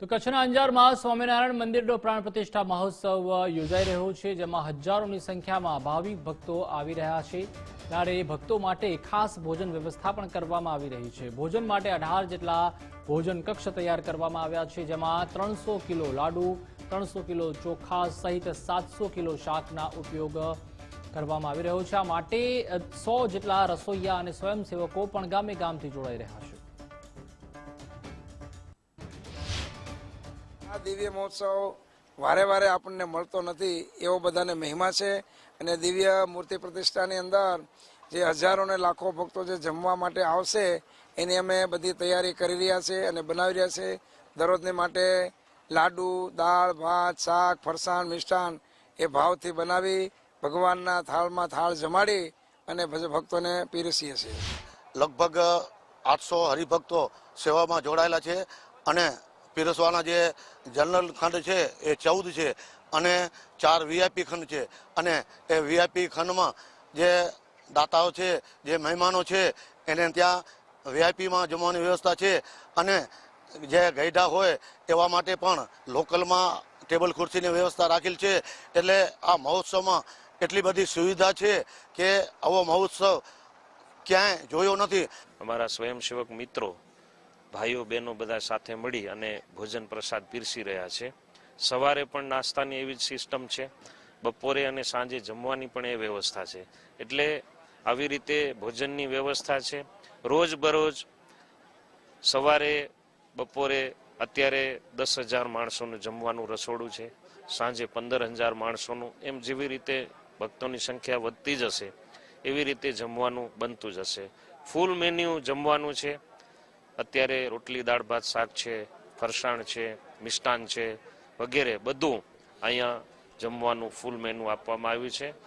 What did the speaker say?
તો કચ્છના અંજારમાં સ્વામિનારાયણ મંદિરનો પ્રાણ પ્રતિષ્ઠા મહોત્સવ યોજાઈ રહ્યો છે, જેમાં હજારોની સંખ્યામાં ભાવિક ભક્તો આવી રહ્યા છે. ત્યારે ભક્તો માટે ખાસ ભોજન વ્યવસ્થા પણ કરવામાં આવી રહી છે. ભોજન માટે અઢાર જેટલા ભોજન કક્ષ તૈયાર કરવામાં આવ્યા છે, જેમાં ત્રણસો કિલો લાડુ, ત્રણસો કિલો ચોખા સહિત સાતસો કિલો શાકના ઉપયોગ કરવામાં આવી રહ્યો છે. આ માટે સો જેટલા રસોઈયા અને સ્વયંસેવકો પણ ગામે ગામથી જોડાઈ રહ્યા છે. દિવ્ય મહોત્સવ વારે વારે આપણને મળતો નથી, એવો બધાને મહિમા છે. અને દિવ્ય મૂર્તિ પ્રતિષ્ઠાની અંદર જે હજારો ને લાખો ભક્તો જે જમવા માટે આવશે, એની અમે બધી તૈયારી કરી રહ્યા છે અને બનાવી રહ્યા છે. દરરોજને માટે લાડુ, દાળ, ભાત, શાક, ફરસાણ મિષ્ટાન એ ભાવથી બનાવી ભગવાનના થાળમાં થાળ જમાડી અને ભક્તોને પીરસીએ છીએ. લગભગ આઠસો હરિભક્તો સેવામાં જોડાયેલા છે અને પીરસવાના જે જનરલ ખંડ છે, એ ચૌદ છે અને ચાર વીઆઈપી ખંડ છે. અને એ વીઆઈપી ખંડમાં જે દાતાઓ છે, જે મહેમાનો છે, એને ત્યાં વીઆઈપીમાં જમવાની વ્યવસ્થા છે અને જે ગઈડા હોય એવા માટે પણ લોકલમાં ટેબલ ખુરશીની વ્યવસ્થા રાખેલ છે. એટલે આ મહોત્સવમાં એટલી બધી સુવિધા છે કે આવો મહોત્સવ ક્યાંય જોયો નથી. અમારા સ્વયંસેવક મિત્રો ભાઈઓ બહેનો બધા સાથે મળી અને ભોજન પ્રસાદ પીરસી રહ્યા છે. સવારે પણ નાસ્તાની એવી જ સિસ્ટમ છે. બપોરે અને સાંજે જમવાની પણ એ વ્યવસ્થા છે. એટલે આવી રીતે ભોજનની વ્યવસ્થા છે. રોજ બરોજ સવારે, બપોરે અત્યારે દસ હજાર માણસોનું જમવાનું રસોડું છે. સાંજે પંદર હજાર માણસોનું એમ જેવી રીતે ભક્તોની સંખ્યા વધતી જશે, એવી રીતે જમવાનું બનતું જશે. ફૂલ મેન્યુ જમવાનું છે. અત્યારે રોટલી, દાળ, ભાત, શાક છે, ફરસાણ છે, મિષ્ટાન છે વગેરે બધું અહીંયા જમવાનું ફૂલ મેનુ આપવામાં આવ્યું છે.